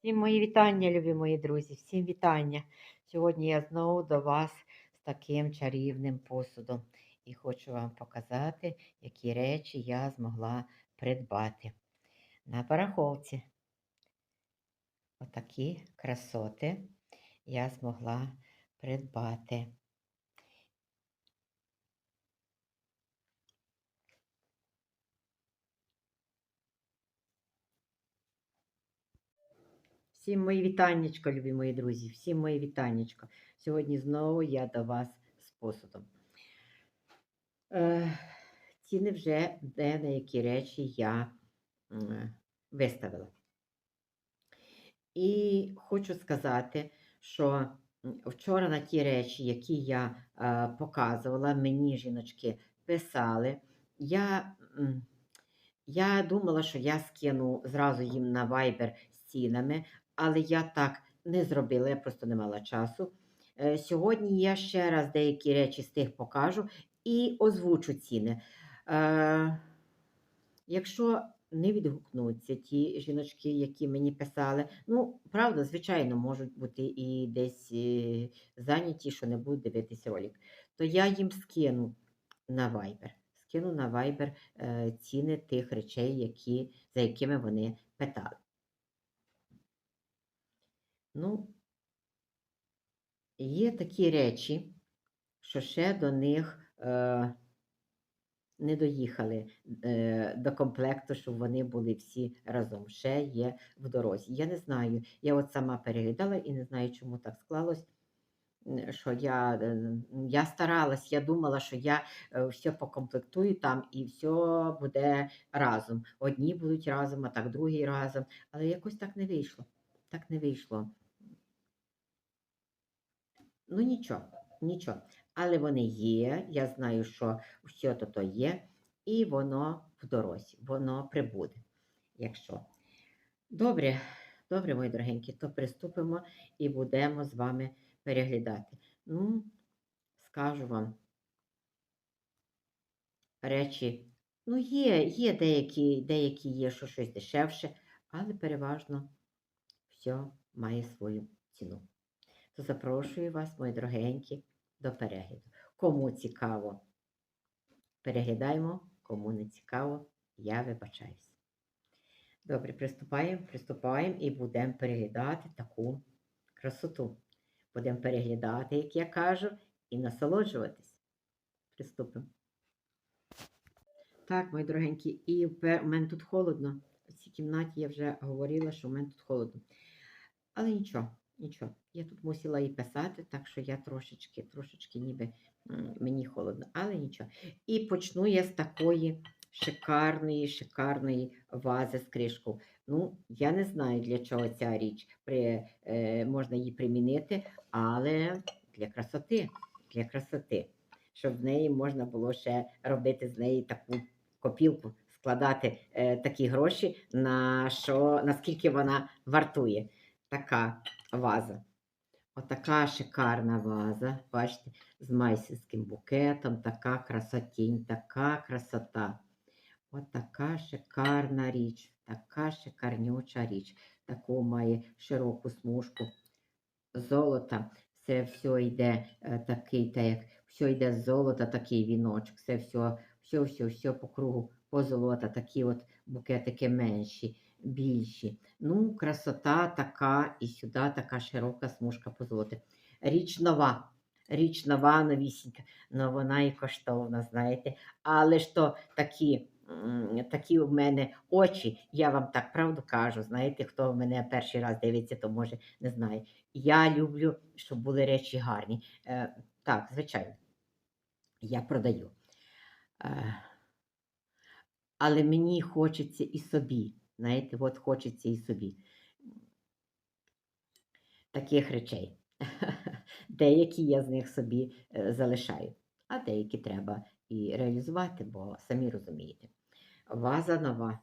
Всім мої вітання, любі мої друзі, всім вітання. Сьогодні я знову до вас з таким чарівним посудом і хочу вам показати, які речі я змогла придбати. На бараховці. Отакі красоти я змогла придбати. Всім мої вітаннячко, любі мої друзі, всім мої вітаннячко. Сьогодні знову я до вас з посудом. Е, ціни вже де на які речі я м, виставила. І хочу сказати, що вчора на ті речі, які я е, показувала, мені жіночки писали, я, я думала, що я скину зразу їм на Viber з цінами, але я так не зробила, я просто не мала часу. Е, Сьогодні я ще раз деякі речі з тих покажу і озвучу ціни. Е, Якщо не відгукнуться ті жіночки, які мені писали, ну, правда, звичайно, можуть бути і десь е, зайняті, що не будуть дивитися ролик, то я їм скину на Viber. Скину на Viber ціни тих речей, які, за якими вони питали. Ну, є такі речі, що ще до них е, не доїхали е, до комплекту, щоб вони були всі разом. Ще є в дорозі. Я не знаю. Я от сама переглядала і не знаю, чому так склалось. Що я, е, я старалась, я думала, що я е, все покомплектую там і все буде разом. Одні будуть разом, а так другі разом. Але якось так не вийшло. Так не вийшло. Ну нічого, нічого. Але вони є. Я знаю, що все то то є, і воно в дорозі, воно прибуде. Якщо. Добре, добре, мої дорогенькі, то приступимо і будемо з вами переглядати. Ну, скажу вам, речі, ну, є, є деякі, деякі є, що щось дешевше, але переважно все має свою ціну. То запрошую вас, мої дорогенькі, до перегляду. Кому цікаво, переглядаємо, кому не цікаво, я вибачаюсь. Добре, приступаємо, приступаємо і будемо переглядати таку красоту. Будемо переглядати, як я кажу, і насолоджуватись. Приступимо. Так, мої дорогенькі, і в мене тут холодно. В цій кімнаті я вже говорила, що в мене тут холодно. Але нічого, нічого. Я тут мусила і писати, так що я трошечки, трошечки ніби мені холодно, але нічого. І почну я з такої шикарної, шикарної вази з кришкою. Ну, я не знаю, для чого ця річ при, е, можна її примінити, але для красоти, для красоти, щоб в неї можна було ще робити з неї таку копілку, складати е, такі гроші, на що, наскільки вона вартує. Така ваза. Отака шикарна ваза, бачите, з майстерським букетом, така красотінь, така красота. Отака шикарна річ, така шикарнюча річ. Таку має широку смужку золота. Це все йде е, такий, так як все йде з золота, такий віночок. Це все, все, все, все по кругу позолота, такі от букетики менші, більші. Ну, красота така, і сюди така широка смужка позолоти. Річ нова. Річ нова, новісінька, але вона і коштовна, знаєте. Але ж то такі, такі в мене очі, я вам так правду кажу, знаєте, хто в мене перший раз дивиться, то може не знає. Я люблю, щоб були речі гарні. Е, так, звичайно, я продаю. Е, але мені хочеться і собі. Знаєте, от хочеться і собі таких речей. Деякі я з них собі е, залишаю, а деякі треба і реалізувати, бо самі розумієте. Ваза нова.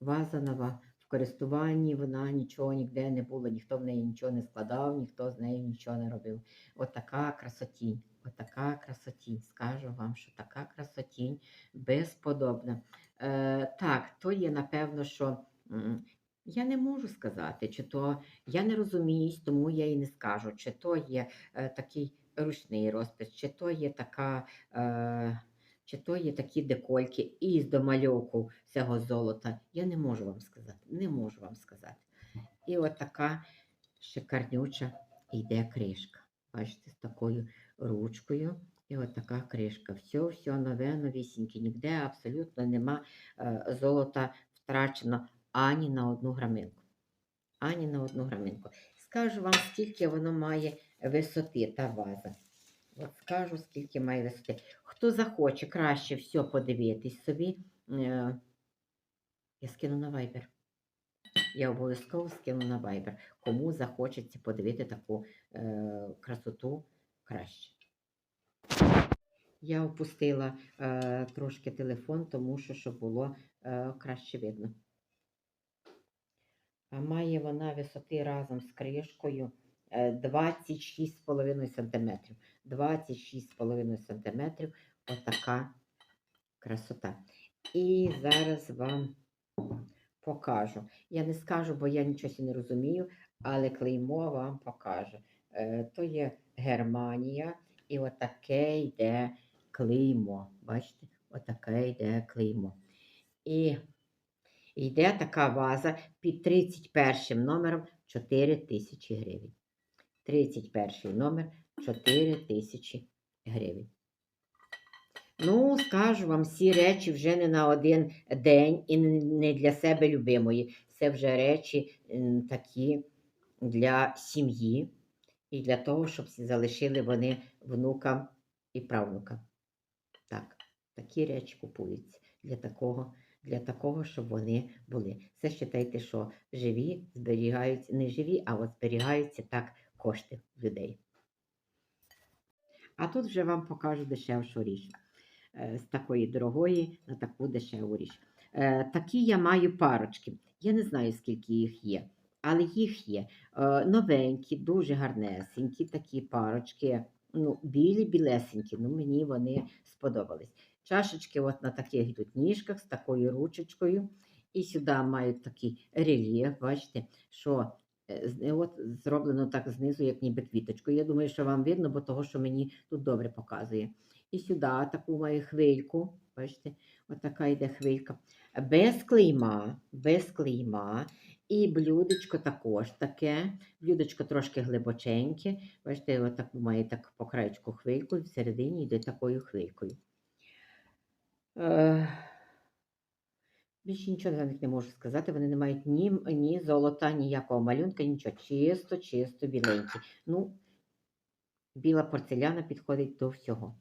Ваза нова. В користуванні вона нічого ніде не було, ніхто в неї нічого не складав, ніхто з нею нічого не робив. Отака красотінь, отака красотінь. Скажу вам, що така красотінь безподобна. Е, так, то є, напевно, що Я не можу сказати, чи то я не розуміюсь, тому я і не скажу, чи то є е, такий ручний розпис, чи то є така, е, чи то є такі декольки із домальовку цього золота. Я не можу вам сказати, не можу вам сказати. І от така шикарнюча йде кришка. Бачите, з такою ручкою. І от така кришка. Все, все нове, новісіньке. Ніде абсолютно нема е, золота втрачено ані на одну граминку. Ані на одну граминку. Скажу вам, скільки воно має висоти та ваза. От скажу, скільки має висоти. Хто захоче краще все подивитись собі, е, я скину на Viber. Я обов'язково скину на Viber. Кому захочеться подивити таку е, красоту краще. Я опустила е, трошки телефон, тому що щоб було е, краще видно. А має вона висоти разом з кришкою е, 26,5 см. 26,5 см. Отака красота. І зараз вам покажу. Я не скажу, бо я нічого не розумію, але клеймо вам покаже. Е, То є Германія, і отаке йде клеймо. Бачите, отаке йде клеймо. І йде така ваза під 31 номером 4 тисячі гривень. 31 номер 4 тисячі гривень. Ну, скажу вам, всі речі вже не на один день і не- для себе любимої. Це вже речі такі для сім'ї і для того, щоб залишили вони внукам і правнукам. Так, такі речі купуються для такого, для такого, щоб вони були. Це вважайте, що живі зберігаються, не живі, а от зберігаються так кошти людей. А тут вже вам покажу дешевшу річ. Е, З такої дорогої на таку дешеву річ. Е, Такі я маю парочки. Я не знаю, скільки їх є, але їх є. Е, Новенькі, дуже гарнесенькі такі парочки. Ну, білі, білесенькі. Ну, мені вони сподобались. Чашечки от на таких йдуть ніжках з такою ручечкою. І сюди мають такий рельєф, бачите, що от зроблено так знизу, як ніби квіточкою. Я думаю, що вам видно, бо того, що мені тут добре показує. І сюди таку маю хвильку. Бачите, отака йде хвилька. Без клейма, без клейма. І блюдечко також таке. Блюдечко трошки глибоченьке. Бачите, отаку має так по краєчку хвильку, всередині йде такою хвилькою. Е, Більше нічого за них не можу сказати. Вони не мають ні, ні золота, ніякого малюнка, нічого. Чисто, чисто біленькі. Ну, біла порцеляна підходить до всього.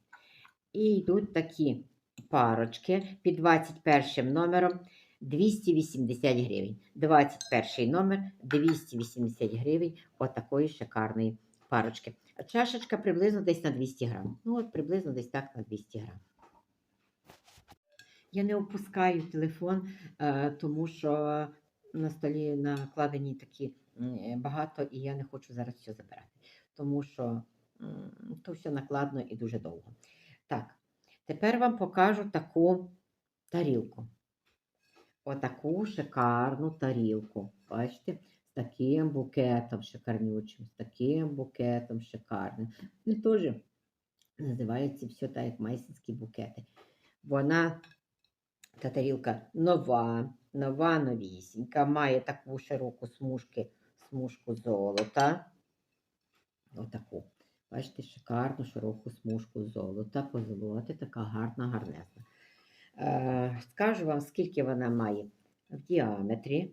І йдуть такі парочки під 21 номером 280 гривень. 21 номер 280 гривень отакої шикарної парочки. Чашечка приблизно десь на 200 грам. Ну, от приблизно десь так на 200 грам. Я не опускаю телефон, е, тому що на столі накладені такі е, багато, і я не хочу зараз все забирати. Тому що то все накладно і дуже довго. Так, тепер вам покажу таку тарілку. Отаку шикарну тарілку. Бачите? З таким букетом шикарнючим, з таким букетом шикарним. Вони теж називаються все так, як майстерські букети. Вона, та тарілка нова, нова, новісінька, має таку широку смужки, смужку золота. Отаку. Бачите, шикарну широку смужку золота, позолоти, така гарна, гарнесна. Е, скажу вам, скільки вона має в діаметрі.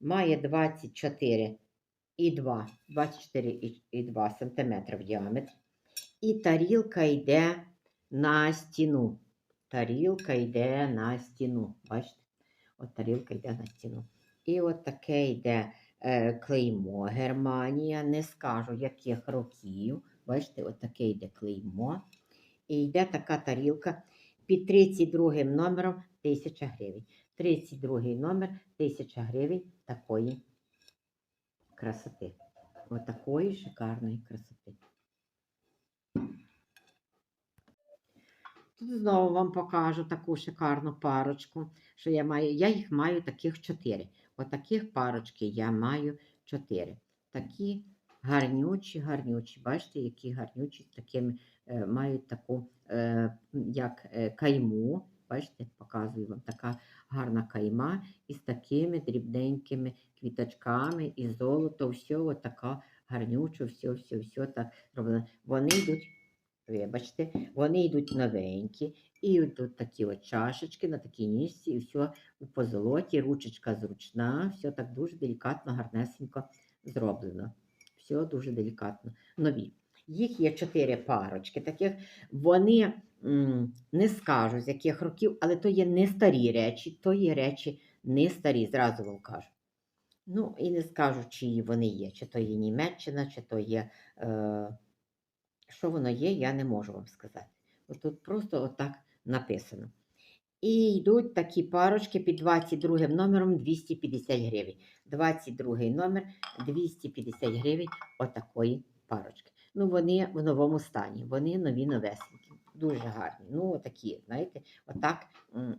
Має 24 і 2, 24 і- і 2 см в діаметрі. І тарілка йде на стіну. Тарілка йде на стіну. Бачите? От тарілка йде на стіну. І от таке йде е, клеймо Германія. Не скажу, яких років. Бачите, от таке йде клеймо. І йде така тарілка під 32 номером 1000 гривень. 32 номер 1000 гривень такої красоти. От шикарної красоти. Знову вам покажу таку шикарну парочку, що я маю. Я їх маю таких чотири. Отаких парочки я маю 4. Такі гарнючі, гарнючі. Бачите, які гарнючі такими е, мають таку, е, як е, кайму. Бачите, показую вам така гарна кайма із такими дрібненькими квіточками, і золото, все отака гарнюча, все, все, все так зроблено. Вони йдуть, вибачте, вони йдуть новенькі, і йдуть такі от чашечки на такій ніжці, і все у позолоті, ручечка зручна, все так дуже делікатно, гарнесенько зроблено. Все дуже делікатно. Нові. Їх є чотири парочки таких. Вони не скажу з яких років, але то є не старі речі, то є речі не старі, зразу вам кажу. Ну, і не скажу, чиї вони є, чи то є Німеччина, чи то є. Е, що воно є, я не можу вам сказати. От тут просто отак написано. І йдуть такі парочки під 22 номером 250 гривень. 22 номер 250 гривень отакої парочки. Ну, вони в новому стані, вони нові новесенькі, дуже гарні. Ну, отакі, знаєте, отак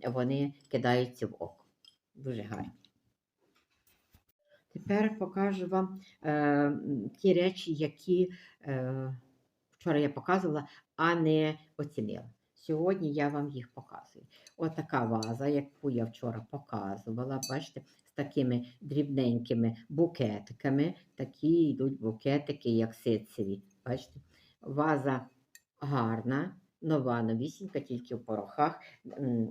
вони кидаються в око. Дуже гарні. Тепер покажу вам е, ті речі, які е, вчора я показувала, а не оцінила. Сьогодні я вам їх показую. Отака ваза, яку я вчора показувала, бачите, з такими дрібненькими букетиками. Такі йдуть букетики, як ситцеві. Бачите? Ваза гарна, нова, новісінька, тільки в порохах.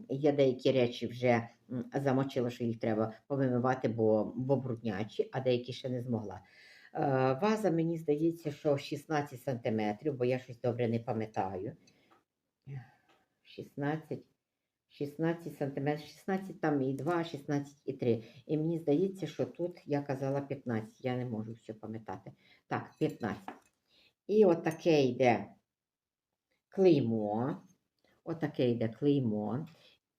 Я деякі речі вже замочила, що їх треба повимивати, бо, бо бруднячі, а деякі ще не змогла. Е, Ваза, мені здається, що 16 см, бо я щось добре не пам'ятаю. 16, 16 см, 16 там і 2, 16 і 3. І мені здається, що тут я казала 15, я не можу все пам'ятати. Так, 15. І отаке йде клеймо. Отаке йде клеймо.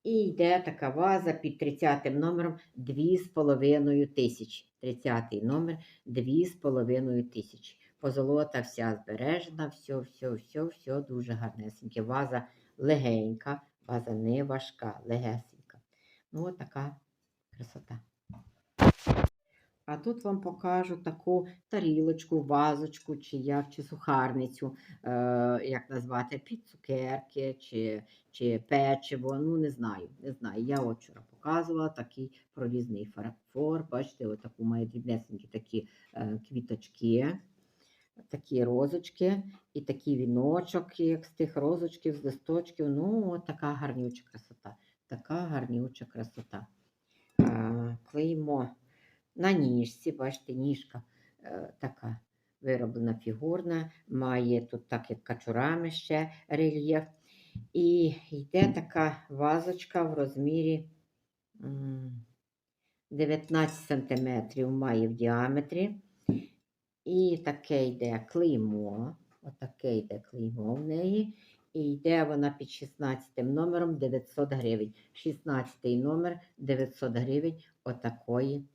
І йде така ваза під 30 номером 2,5 тисячі. 30 номер 2,5 тисячі. Позолота вся збережена, все, все, все, все дуже гарнесеньке. Ваза легенька, ваза не важка, легесенька. Ну, от така красота. А тут вам покажу таку тарілочку, вазочку, чи як, чи сухарницю, е, як назвати, під цукерки, чи, чи печиво. Ну, не знаю, не знаю. Я от вчора показувала такий прорізний фарфор. Бачите, отаку має дрібнесенькі такі е, квіточки, такі розочки, і такий віночок, як з тих розочків, з листочків. Ну, от така гарнюча красота. Така гарнюча красота. Е, клеймо на ніжці, бачите, ніжка е, така вироблена фігурна, має тут так, як качурами ще рельєф. І йде така вазочка в розмірі 19 см має в діаметрі. І таке йде клеймо. Отаке йде клеймо в неї. І йде вона під 16 номером 900 гривень. 16 номер 900 гривень отакої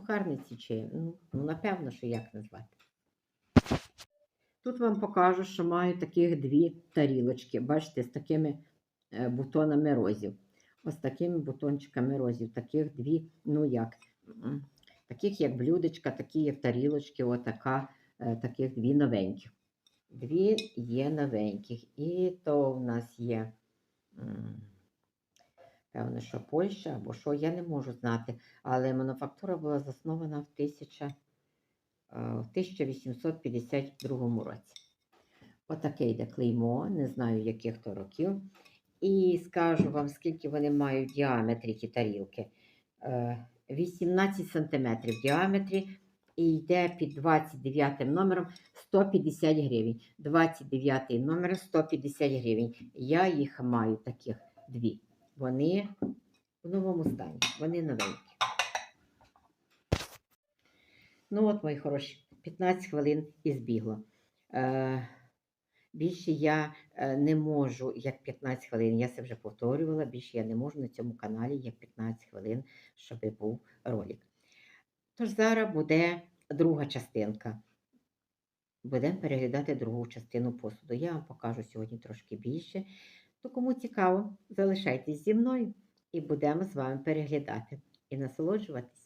сухарниці чи, ну, ну, напевно, що як назвати. Тут вам покажу, що маю таких дві тарілочки. Бачите, з такими е, бутонами розів. Ось такими бутончиками розів. Таких дві, ну як, таких як блюдечка, такі як тарілочки, отака, е, таких дві новеньких. Дві є новеньких. І то в нас є. Певно, що Польща або що, я не можу знати. Але мануфактура була заснована в, 1000, е, 1852 році. Отаке йде клеймо, не знаю, яких то років. І скажу вам, скільки вони мають в діаметрі ті тарілки. Е, 18 см в діаметрі і йде під 29 номером 150 гривень. 29 номер 150 гривень. Я їх маю таких дві. Вони в новому стані, вони новенькі. Ну от, мої хороші, 15 хвилин і збігло. Е, більше я е, не можу, як 15 хвилин. Я це вже повторювала. Більше я не можу на цьому каналі, як 15 хвилин, щоб був ролик. Тож зараз буде друга частинка. Будемо переглядати другу частину посуду. Я вам покажу сьогодні трошки більше. То кому цікаво, залишайтесь зі мною і будемо з вами переглядати і насолоджуватись.